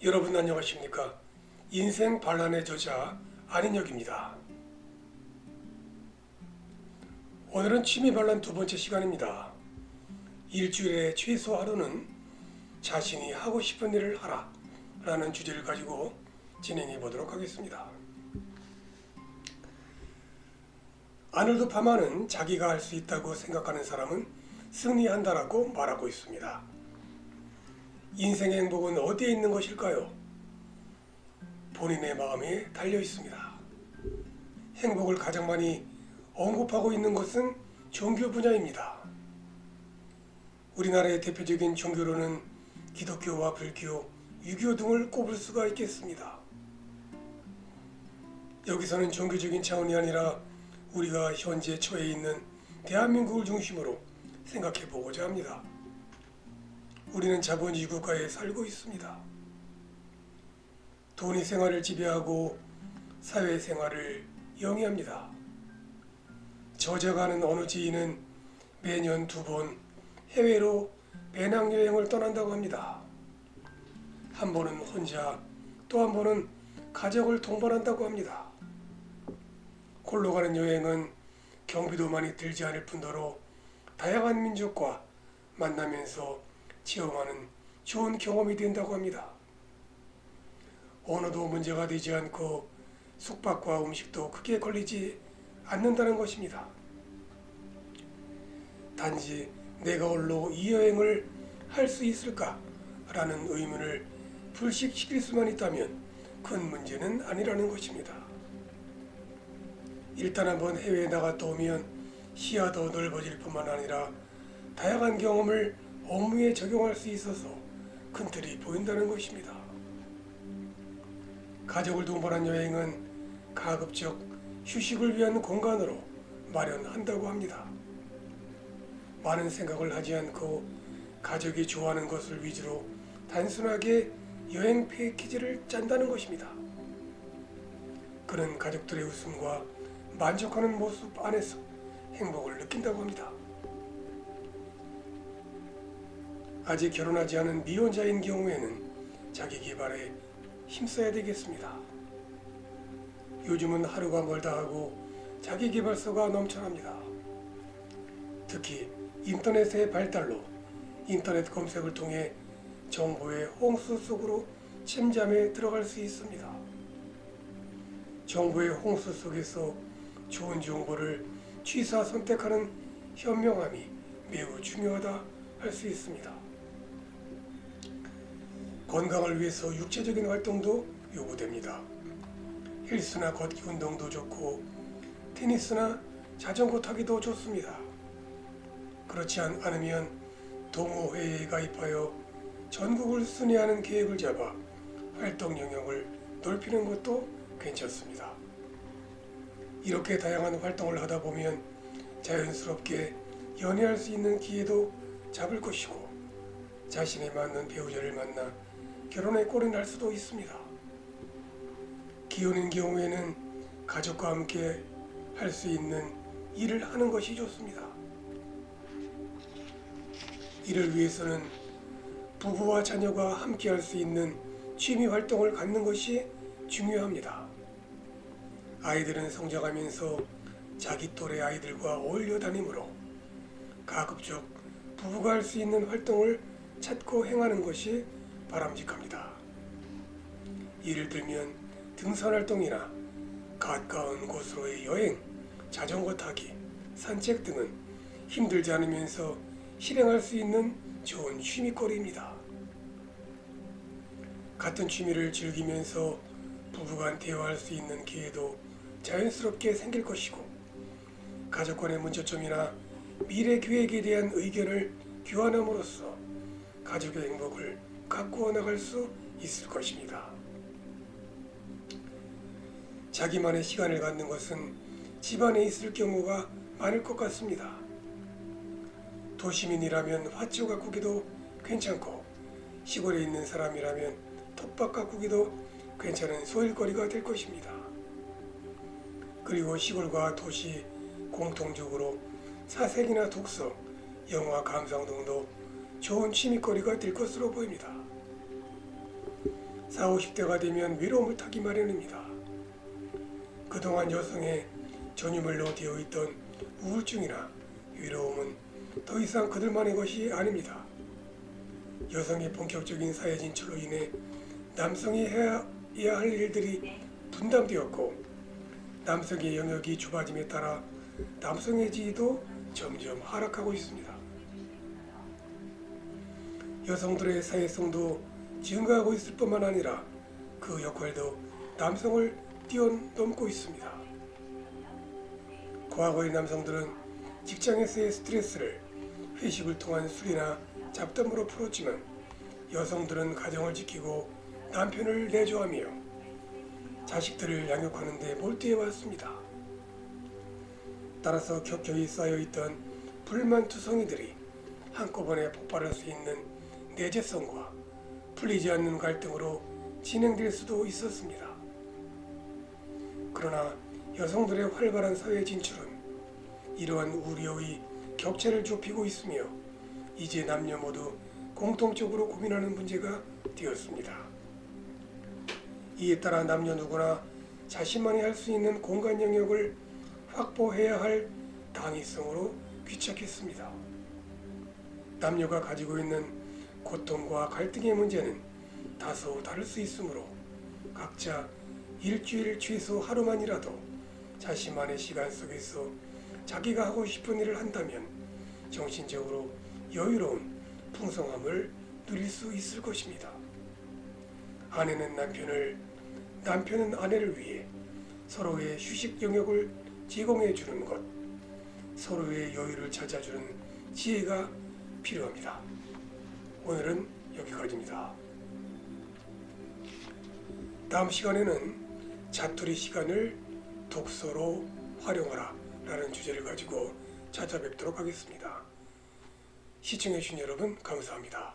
여러분 안녕하십니까? 인생 반란의 저자 안인혁입니다. 오늘은 취미 반란 두 번째 시간입니다. 일주일에 최소 하루는 자신이 하고 싶은 일을 하라 라는 주제를 가지고 진행해 보도록 하겠습니다. 아놀드 파마는 자기가 할 수 있다고 생각하는 사람은 승리한다라고 말하고 있습니다. 인생의 행복은 어디에 있는 것일까요? 본인의 마음에 달려 있습니다. 행복을 가장 많이 언급하고 있는 것은 종교 분야입니다. 우리나라의 대표적인 종교로는 기독교와 불교, 유교 등을 꼽을 수가 있겠습니다. 여기서는 종교적인 차원이 아니라 우리가 현재 처해 있는 대한민국을 중심으로 생각해 보고자 합니다. 우리는 자본주의 국가에 살고 있습니다. 돈이 생활을 지배하고 사회 생활을 영위합니다. 저자가는 어느 지인은 매년 두 번 해외로 배낭여행을 떠난다고 합니다. 한 번은 혼자 또 한 번은 가족을 동반한다고 합니다. 홀로 가는 여행은 경비도 많이 들지 않을 뿐더러 다양한 민족과 만나면서 체험하는 좋은 경험이 된다고 합니다. 언어도 문제가 되지 않고 숙박과 음식도 크게 걸리지 않는다는 것입니다. 단지 내가 홀로 이 여행을 할 수 있을까라는 의문을 불식시킬 수만 있다면 큰 문제는 아니라는 것입니다. 일단 한번 해외에 나갔다 오면 시야도 넓어질 뿐만 아니라 다양한 경험을 업무에 적용할 수 있어서 큰 틀이 보인다는 것입니다. 가족을 동반한 여행은 가급적 휴식을 위한 공간으로 마련한다고 합니다. 많은 생각을 하지 않고 가족이 좋아하는 것을 위주로 단순하게 여행 패키지를 짠다는 것입니다. 그는 가족들의 웃음과 만족하는 모습 안에서 행복을 느낀다고 합니다. 아직 결혼하지 않은 미혼자인 경우에는 자기 개발에 힘써야 되겠습니다. 요즘은 하루가 멀다 하고 자기 개발서가 넘쳐납니다. 특히 인터넷의 발달로 인터넷 검색을 통해 정보의 홍수 속으로 침잠에 들어갈 수 있습니다. 정보의 홍수 속에서 좋은 정보를 취사 선택하는 현명함이 매우 중요하다 할 수 있습니다. 건강을 위해서 육체적인 활동도 요구됩니다. 헬스나 걷기 운동도 좋고 테니스나 자전거 타기도 좋습니다. 그렇지 않- 않으면 동호회에 가입하여 전국을 순회하는 계획을 잡아 활동 영역을 넓히는 것도 괜찮습니다. 이렇게 다양한 활동을 하다 보면 자연스럽게 연애할 수 있는 기회도 잡을 것이고 자신에 맞는 배우자를 만나 결혼에 꼴이 날 수도 있습니다. 기혼인 경우에는 가족과 함께 할 수 있는 일을 하는 것이 좋습니다. 이를 위해서는 부부와 자녀가 함께 할 수 있는 취미 활동을 갖는 것이 중요합니다. 아이들은 성장하면서 자기 또래 아이들과 어울려 다니므로 가급적 부부가 할 수 있는 활동을 찾고 행하는 것이 바람직합니다. 예를 들면 등산 활동이나 가까운 곳으로의 여행, 자전거 타기, 산책 등은 힘들지 않으면서 실행할 수 있는 좋은 취미거리입니다. 같은 취미를 즐기면서 부부간 대화할 수 있는 기회도 자연스럽게 생길 것이고 가족 간의 문제점이나 미래 계획에 대한 의견을 교환함으로써 가족의 행복을 가꾸어 나갈 수 있을 것입니다. 자기만의 시간을 갖는 것은 집안에 있을 경우가 많을 것 같습니다. 도시민이라면 화초 가꾸기도 괜찮고 시골에 있는 사람이라면 텃밭 가꾸기도 괜찮은 소일거리가 될 것입니다. 그리고 시골과 도시 공통적으로 사색이나 독서, 영화 감상 등도 좋은 취미거리가 될 것으로 보입니다. 40, 50대가 되면 외로움을 타기 마련입니다. 그동안 여성의 전유물로 되어 있던 우울증이나 외로움은 더 이상 그들만의 것이 아닙니다. 여성의 본격적인 사회 진출로 인해 남성이 해야 할 일들이 분담되었고 남성의 영역이 좁아짐에 따라 남성의 지위도 점점 하락하고 있습니다. 여성들의 사회성도 증가하고 있을 뿐만 아니라 그 역할도 남성을 뛰어넘고 있습니다. 과거의 남성들은 직장에서의 스트레스를 회식을 통한 술이나 잡담으로 풀었지만 여성들은 가정을 지키고 남편을 내조하며 자식들을 양육하는 데 몰두해 왔습니다. 따라서 격격히 쌓여있던 불만투성이들이 한꺼번에 폭발할 수 있는 내재성과 풀리지 않는 갈등으로 진행될 수도 있었습니다. 그러나 여성들의 활발한 사회 진출은 이러한 우려의 격차를 좁히고 있으며 이제 남녀 모두 공통적으로 고민하는 문제가 되었습니다. 이에 따라 남녀 누구나 자신만이 할 수 있는 공간 영역을 확보해야 할 당위성으로 귀착했습니다. 남녀가 가지고 있는 고통과 갈등의 문제는 다소 다를 수 있으므로 각자 일주일 최소 하루만이라도 자신만의 시간 속에서 자기가 하고 싶은 일을 한다면 정신적으로 여유로운 풍성함을 누릴 수 있을 것입니다. 아내는 남편을, 남편은 아내를 위해 서로의 휴식 영역을 제공해 주는 것, 서로의 여유를 찾아주는 지혜가 필요합니다. 오늘은 여기까지입니다. 다음 시간에는 자투리 시간을 독서로 활용하라 라는 주제를 가지고 찾아뵙도록 하겠습니다. 시청해주신 여러분 감사합니다.